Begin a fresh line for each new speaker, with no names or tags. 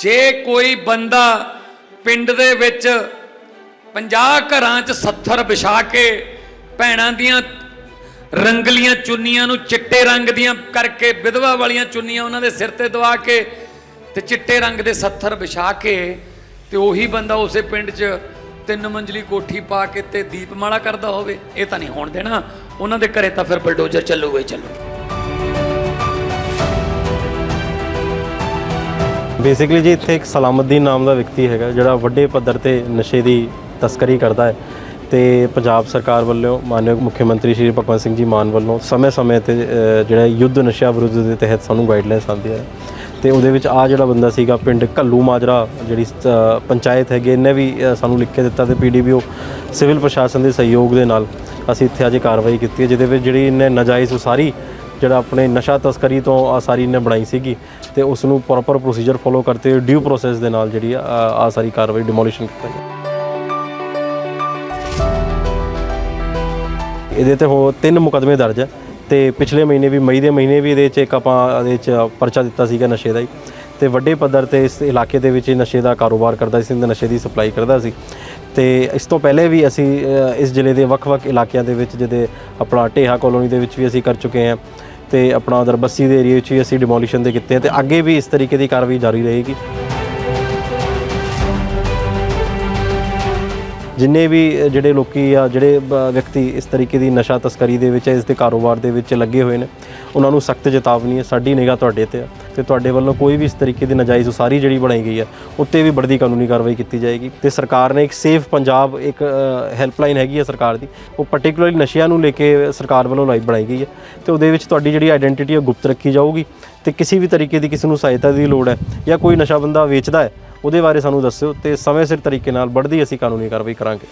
ਜੇ ਕੋਈ ਬੰਦਾ ਪਿੰਡ ਦੇ ਵਿੱਚ 50 ਘਰਾਂ 'ਚ 70 ਵਿਛਾ ਕੇ ਭੈਣਾਂ ਦੀਆਂ ਰੰਗਲੀਆਂ ਚੁੰਨੀਆਂ ਨੂੰ ਚਿੱਟੇ ਰੰਗ ਦੀਆਂ ਕਰਕੇ ਵਿਧਵਾ ਵਾਲੀਆਂ ਚੁੰਨੀਆਂ ਉਹਨਾਂ ਦੇ ਸਿਰ ਤੇ ਦਵਾ ਕੇ ਤੇ ਚਿੱਟੇ ਰੰਗ ਦੇ 70 ਵਿਛਾ ਕੇ ਤੇ ਉਹੀ ਬੰਦਾ ਉਸੇ ਪਿੰਡ 'ਚ ਤਿੰਨ ਮੰਜ਼ਲੀ ਕੋਠੀ ਪਾ ਕੇ ਤੇ ਦੀਪਮਾਲਾ ਕਰਦਾ ਹੋਵੇ, ਇਹ ਤਾਂ ਨਹੀਂ ਹੋਣ ਦੇਣਾ। ਉਹਨਾਂ ਦੇ ਘਰੇ ਤਾਂ ਫਿਰ ਬਲਡੋਜ਼ਰ ਚੱਲੂਗਾ ਹੀ ਚੱਲੂਗਾ।
ਬੇਸਿਕਲੀ ਜੀ ਇੱਥੇ ਇੱਕ ਸਲਾਮਤਦੀਨ ਨਾਮ ਦਾ ਵਿਅਕਤੀ ਹੈਗਾ, ਜਿਹੜਾ ਵੱਡੇ ਪੱਧਰ ਤੇ ਨਸ਼ੇ ਦੀ ਤਸਕਰੀ ਕਰਦਾ ਹੈ ਤੇ ਪੰਜਾਬ ਸਰਕਾਰ ਵੱਲੋਂ ਮਾਨਯੋਗ ਮੁੱਖ ਮੰਤਰੀ ਸ਼੍ਰੀ ਭਗਵੰਤ ਸਿੰਘ ਜੀ ਮਾਨ ਵੱਲੋਂ ਸਮੇਂ-ਸਮੇਂ ਤੇ ਜਿਹੜਾ ਯੁੱਧ ਨਸ਼ਾ ਵਿਰੁੱਧ ਦੇ ਤਹਿਤ ਸਾਨੂੰ ਗਾਈਡਲਾਈਨਸ ਆਉਂਦੀਆਂ ਹੈ ਤੇ ਉਹਦੇ ਵਿੱਚ ਆ ਜਿਹੜਾ ਬੰਦਾ ਸੀਗਾ, ਪਿੰਡ ਕੱਲੂ ਮਾਜਰਾ, ਜਿਹੜੀ ਪੰਚਾਇਤ ਹੈਗੀ, ਇਹਨੇ ਵੀ ਸਾਨੂੰ ਲਿਖ ਕੇ ਦਿੱਤਾ ਤੇ ਪੀਡੀਬੀਓ ਸਿਵਲ ਪ੍ਰਸ਼ਾਸਨ ਦੇ ਸਹਿਯੋਗ ਦੇ ਨਾਲ ਅਸੀਂ ਇੱਥੇ ਅੱਜ ਕਾਰਵਾਈ ਕੀਤੀ ਹੈ, ਜਿਹਦੇ ਵਿੱਚ ਜਿਹੜੀ ਇਹਨੇ ਨਾਜਾਇਜ਼ ਉਸਾਰੀ ਜਿਹੜਾ ਆਪਣੇ ਨਸ਼ਾ ਤਸਕਰੀ ਤੋਂ ਆ ਸਾਰੀ ਇਹਨੇ ਬਣਾਈ ਸੀਗੀ ਤੇ ਉਸ ਨੂੰ ਪ੍ਰੋਪਰ ਪ੍ਰੋਸੀਜਰ ਫੋਲੋ ਕਰਤੇ ਡਿਊ ਪ੍ਰੋਸੈਸ ਦੇ ਨਾਲ ਜਿਹੜੀ ਆ ਆ ਸਾਰੀ ਕਾਰਵਾਈ ਡਿਮੋਲੀਸ਼ਨ ਕੀਤਾ ਗਈ। ਇਹਦੇ ਤੇ ਹੋ ਤਿੰਨ ਮੁਕਦਮੇ ਦਰਜ ਹੈ ਤੇ ਪਿਛਲੇ ਮਹੀਨੇ ਵੀ, ਮਈ ਦੇ ਮਹੀਨੇ ਵੀ ਇਹਦੇ 'ਚ ਇੱਕ ਆਪਾਂ ਇਹਦੇ 'ਚ ਪਰਚਾ ਦਿੱਤਾ ਸੀਗਾ ਨਸ਼ੇ ਦਾ ਹੀ। ਤੇ ਵੱਡੇ ਪੱਧਰ ਤੇ ਇਸ ਇਲਾਕੇ ਦੇ ਵਿੱਚ ਨਸ਼ੇ ਦਾ ਕਾਰੋਬਾਰ ਕਰਦਾ ਸੀ ਨਸ਼ੇ ਦੀ ਸਪਲਾਈ ਕਰਦਾ ਸੀ। ਤੇ ਇਸ ਤੋਂ ਪਹਿਲੇ ਵੀ ਅਸੀਂ ਇਸ ਜ਼ਿਲ੍ਹੇ ਦੇ ਵੱਖ-ਵੱਖ ਇਲਾਕਿਆਂ ਦੇ ਵਿੱਚ, ਜਿਹਦੇ ਆਪਣਾ ਢੇਹਾ ਕਲੋਨੀ ਦੇ ਵਿੱਚ ਵੀ ਅਸੀਂ ਕਰ ਚੁੱਕੇ ਹਾਂ। ਤੇ ਆਪਣਾ ਉਧਰ ਬੱਸੀ ਦੇ ਏਰੀਆ 'ਚ ਵੀ ਅਸੀਂ ਡਿਮੋਲੀਸ਼ਨ ਦੇ ਕੀਤੇ ਆ ਤੇ ਅੱਗੇ ਵੀ ਇਸ ਤਰੀਕੇ ਦੀ ਕਾਰਵਾਈ ਜਾਰੀ ਰਹੇਗੀ। ਜਿੰਨੇ ਵੀ ਜਿਹੜੇ ਲੋਕੀ ਆ ਜਿਹੜੇ, ਬ- ਵਿਅਕਤੀ ਇਸ ਤਰੀਕੇ ਦੀ ਨਸ਼ਾ ਤਸਕਰੀ ਦੇ ਵਿੱਚ ਇਸ ਦੇ ਕਾਰੋਬਾਰ ਦੇ ਵਿੱਚ ਲੱਗੇ ਹੋਏ ਨੇ, ਉਹਨਾਂ ਨੂੰ ਸਖਤ ਚੇਤਾਵਨੀ ਹੈ, ਸਾਡੀ ਨਿਗਾਹ ਤੁਹਾਡੇ ਤੇ ਆ ਤੇ ਤੁਹਾਡੇ ਵੱਲੋਂ ਕੋਈ ਵੀ ਇਸ ਤਰੀਕੇ ਦੀ ਨਜਾਇਜ਼ ਉਸਾਰੀ ਜਿਹੜੀ ਬਣਾਈ ਗਈ ਹੈ, ਉੱਤੇ ਵੀ ਬੜਦੀ ਕਾਨੂੰਨੀ ਕਾਰਵਾਈ ਕੀਤੀ ਜਾਏਗੀ ਤੇ ਸਰਕਾਰ ਨੇ ਇੱਕ ਸੇਫ ਪੰਜਾਬ, ਇੱਕ ਹੈਲਪਲਾਈਨ ਹੈਗੀ ਹੈ ਸਰਕਾਰ ਦੀ, ਉਹ ਪਾਰਟਿਕੂਲਰਲੀ ਨਸ਼ਿਆਂ ਨੂੰ ਲੈ ਕੇ ਸਰਕਾਰ ਵੱਲੋਂ ਲਾਈਵ ਬਣਾਈ ਗਈ ਹੈ ਤੇ ਉਹਦੇ ਵਿੱਚ ਤੁਹਾਡੀ ਜਿਹੜੀ ਆਇਡੈਂਟੀਟੀ ਹੈ ਗੁਪਤ ਰੱਖੀ ਜਾਊਗੀ ਤੇ ਕਿਸੇ ਵੀ ਤਰੀਕੇ ਦੀ ਕਿਸੇ ਨੂੰ ਸਹਾਇਤਾ ਦੀ ਲੋੜ ਹੈ ਜਾਂ ਕੋਈ ਨਸ਼ਾ ਬੰਦਾ ਵੇਚਦਾ ਹੈ ਉਹਦੇ ਬਾਰੇ ਸਾਨੂੰ ਦੱਸਿਓ ਤੇ ਸਮੇਂ ਸਿਰ ਤਰੀਕੇ ਨਾਲ बढ़ਦੀ ਅਸੀਂ ਕਾਨੂੰਨੀ ਕਾਰਵਾਈ ਕਰਾਂਗੇ।